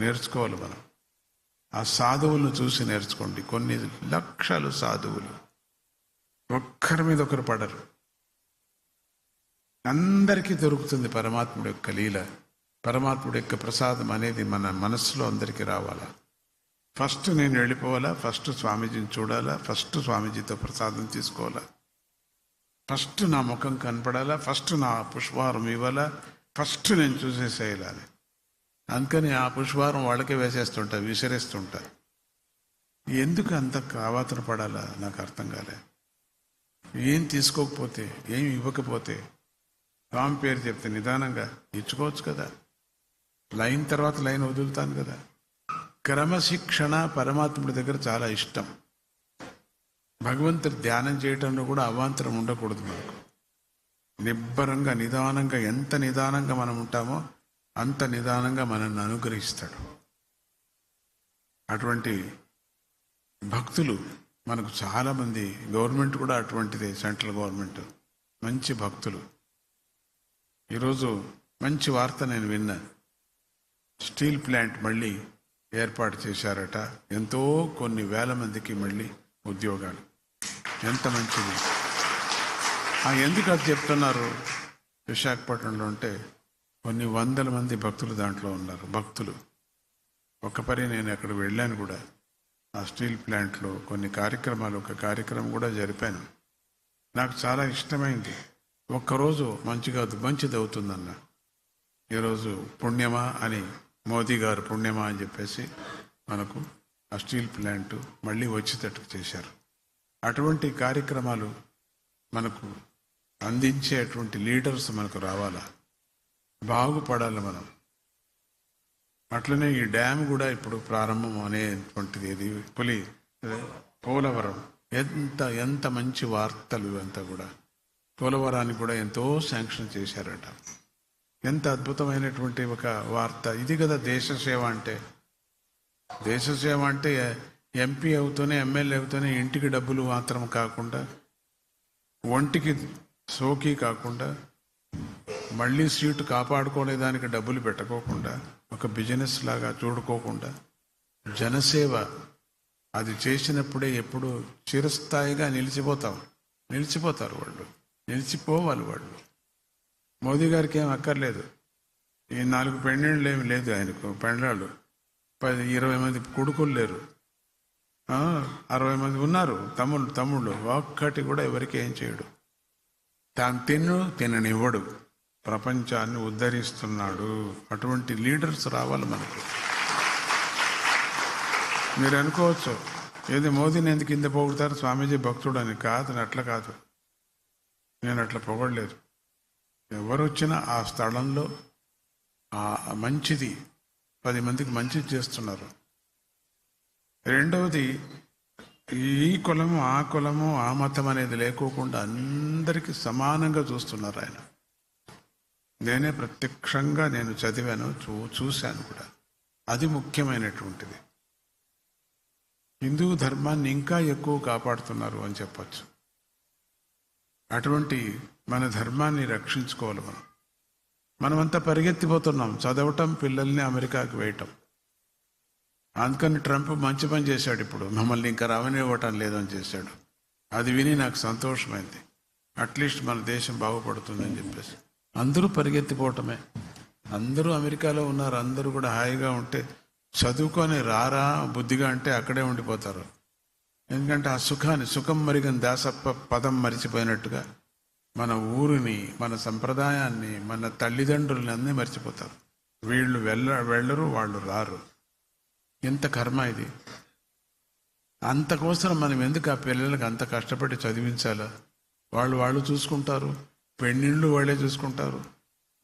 నేర్చుకోవాలి మనం. ఆ సాధువులను చూసి నేర్చుకోండి. కొన్ని లక్షలు సాధువులు. ఒక్కరి మీద ఒకరు పడరు. అందరికీ దొరుకుతుంది పరమాత్ముడు యొక్క లీల. పరమాత్ముడు యొక్క ప్రసాదం అనేది మన మనస్సులో అందరికీ రావాలా? ఫస్ట్ నేను వెళ్ళిపోవాలా? ఫస్ట్ స్వామీజీని చూడాలా? ఫస్ట్ స్వామీజీతో ప్రసాదం తీసుకోవాలా? ఫస్ట్ నా ముఖం కనపడాలా? ఫస్ట్ నా పుష్పహారం ఇవ్వాలా? ఫస్ట్ నేను చూసేసేయాలని అందుకని ఆ పుష్పారం వాళ్ళకే వేసేస్తుంటా విసిరేస్తుంటా. ఎందుకు అంత కావాతన పడాలా? నాకు అర్థం కాలే. ఏం తీసుకోకపోతే ఏం ఇవ్వకపోతే? స్వామి పేరు చెప్తే నిదానంగా ఇచ్చుకోవచ్చు కదా. లైన్ తర్వాత లైన్ వదులుతాను కదా. క్రమశిక్షణ పరమాత్ముడి దగ్గర చాలా ఇష్టం. భగవంతుడు ధ్యానం చేయటంలో కూడా అవాంతరం ఉండకూడదు మనకు. నిబ్బరంగా నిదానంగా ఎంత నిదానంగా మనం ఉంటామో అంత నిదానంగా మనల్ని అనుగ్రహిస్తాడు. అటువంటి భక్తులు మనకు చాలామంది గవర్నమెంట్ కూడా అటువంటిదే సెంట్రల్ గవర్నమెంట్. మంచి భక్తులు. ఈరోజు మంచి వార్త నేను విన్నా. స్టీల్ ప్లాంట్ మళ్ళీ ఏర్పాటు చేశారట. ఎంతో కొన్ని వేల మందికి మళ్ళీ ఉద్యోగాలు. ఎంత మంచిది. ఎందుకు అది చెప్తున్నారు? విశాఖపట్నంలో ఉంటే కొన్ని వందల మంది భక్తులు దాంట్లో ఉన్నారు. భక్తులు. ఒక నేను అక్కడ వెళ్ళాను కూడా ఆ స్టీల్ ప్లాంట్లో కొన్ని కార్యక్రమాలు ఒక కార్యక్రమం కూడా జరిపాను. నాకు చాలా ఇష్టమైంది. ఒక్కరోజు మంచిగా మంచిది అవుతుందన్న. ఈరోజు పుణ్యమా అని మోదీ గారు పుణ్యమా అని చెప్పేసి మనకు ఆ స్టీల్ ప్లాంట్ మళ్ళీ వచ్చేటట్టు చేశారు. అటువంటి కార్యక్రమాలు మనకు అందించేటువంటి లీడర్స్ మనకు రావాలా? బాగుపడాలి మనం. అట్లనే ఈ డ్యామ్ కూడా ఇప్పుడు ప్రారంభం అనేటువంటిది ఇది పులి పోలవరం. ఎంత ఎంత మంచి వార్తలు ఇవంతా కూడా. పోలవరాన్ని కూడా ఎంతో శాంక్షన్ చేశారట. ఎంత అద్భుతమైనటువంటి ఒక వార్త. ఇది కదా దేశ సేవ అంటే. దేశ సేవ అంటే ఎంపీ అవుతూనే ఎమ్మెల్యే అవుతూనే ఇంటికి డబ్బులు మాత్రం కాకుండా ఒంటికి సోకి కాకుండా మళ్ళీ సీటు కాపాడుకోలేదానికి డబ్బులు పెట్టుకోకుండా ఒక బిజినెస్ లాగా చూడుకోకుండా జనసేవ అది చేసినప్పుడే ఎప్పుడు చిరస్థాయిగా నిలిచిపోతాం. నిలిచిపోతారు వాళ్ళు. నిలిచిపోవాలి వాళ్ళు. మోదీ గారికి ఏం అక్కర్లేదు. ఈ నాలుగు పెళ్ళిళ్ళు ఏమి లేదు ఆయనకు పెళ్ళాళ్ళు పది ఇరవై మంది కొడుకులు లేరు. అరవై మంది ఉన్నారు. తమ్ముళ్ళు తమ్ముళ్ళు. ఒక్కటి కూడా ఎవరికి ఏం చేయడు. తాను తిన్ను తిననివ్వడు. ప్రపంచాన్ని ఉద్ధరిస్తున్నాడు. అటువంటి లీడర్స్ రావాలి మనకు. మీరు అనుకోవచ్చు ఏది మోదీని ఎందుకు కింద పొగుడతారు? స్వామీజీ భక్తుడు అని కాదు అట్లా కాదు. నేను అట్లా పొగడలేదు. ఎవరు వచ్చినా ఆ స్థలంలో ఆ మంచిది పది మందికి మంచిది చేస్తున్నారు. రెండవది ఈ కులము ఆ కులము ఆ మతం అనేది లేకోకుండా అందరికీ సమానంగా చూస్తున్నారు ఆయన. నేనే ప్రత్యక్షంగా నేను చదివాను చూ చూశాను కూడా. అది ముఖ్యమైనటువంటిది. హిందూ ధర్మాన్ని ఇంకా ఎక్కువ కాపాడుతున్నారు అని చెప్పచ్చు. అటువంటి మన ధర్మాన్ని రక్షించుకోవాలి మనం. మనమంతా పరిగెత్తిపోతున్నాం. చదవటం పిల్లల్ని అమెరికాకి వేయటం. అందుకని ట్రంప్ మంచి పని చేశాడు ఇప్పుడు. మమ్మల్ని ఇంకా రావనివ్వటం లేదని చేశాడు. అది విని నాకు సంతోషమైంది. అట్లీస్ట్ మన దేశం బాగుపడుతుందని చెప్పేసి. అందరూ పరిగెత్తిపోవటమే. అందరూ అమెరికాలో ఉన్నారు అందరూ కూడా హాయిగా ఉంటే చదువుకొని రారా బుద్ధిగా అంటే అక్కడే ఉండిపోతారు. ఎందుకంటే ఆ సుఖాన్ని సుఖం మరిగని దాసప్ప పదం మరిచిపోయినట్టుగా మన ఊరిని మన సంప్రదాయాన్ని మన తల్లిదండ్రులని అన్నీ మర్చిపోతారు. వీళ్ళు వెళ్ళ వెళ్ళరు వాళ్ళు రారు. ఎంత కర్మ ఇది? అంతకోసం మనం ఎందుకు ఆ పిల్లలకు అంత కష్టపడి చదివించాలా? వాళ్ళు వాళ్ళు చూసుకుంటారు. పెళ్ళిళ్ళు వాళ్ళే చూసుకుంటారు.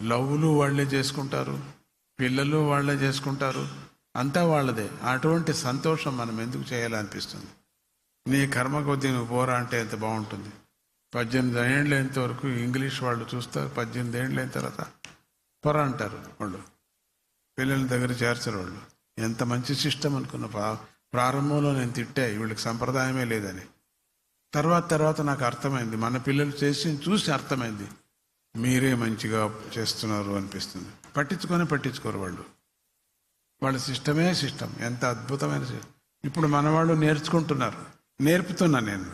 లవ్లు వాళ్ళే చేసుకుంటారు. పిల్లలు వాళ్ళే చేసుకుంటారు. అంతా వాళ్ళదే. అటువంటి సంతోషం మనం ఎందుకు చేయాలనిపిస్తుంది? నీ కర్మ కొద్దీ నువ్వు పోరా అంటే ఎంత బాగుంటుంది? పద్దెనిమిది ఏళ్ళు అయినంత వరకు ఇంగ్లీష్ వాళ్ళు చూస్తారు పద్దెనిమిది ఏళ్ళు అయిన తర్వాత పొర అంటారు వాళ్ళు. పిల్లల దగ్గర చేర్చరు వాళ్ళు. ఎంత మంచి సిస్టమ్ అనుకున్న ప్రా- ప్రారంభంలో నేను తిట్టే వీళ్ళకి సంప్రదాయమే లేదని. తర్వాత తర్వాత నాకు అర్థమైంది. మన పిల్లలు చేసి చూసి అర్థమైంది. మీరే మంచిగా చేస్తున్నారు అనిపిస్తుంది. పట్టించుకొని పట్టించుకోరు వాళ్ళు. వాళ్ళ సిస్టమే సిస్టమ్ ఎంత అద్భుతమైన సిస్టమ్ ఇప్పుడు మన వాళ్ళు నేర్చుకుంటున్నారు. నేర్పుతున్నా నేను.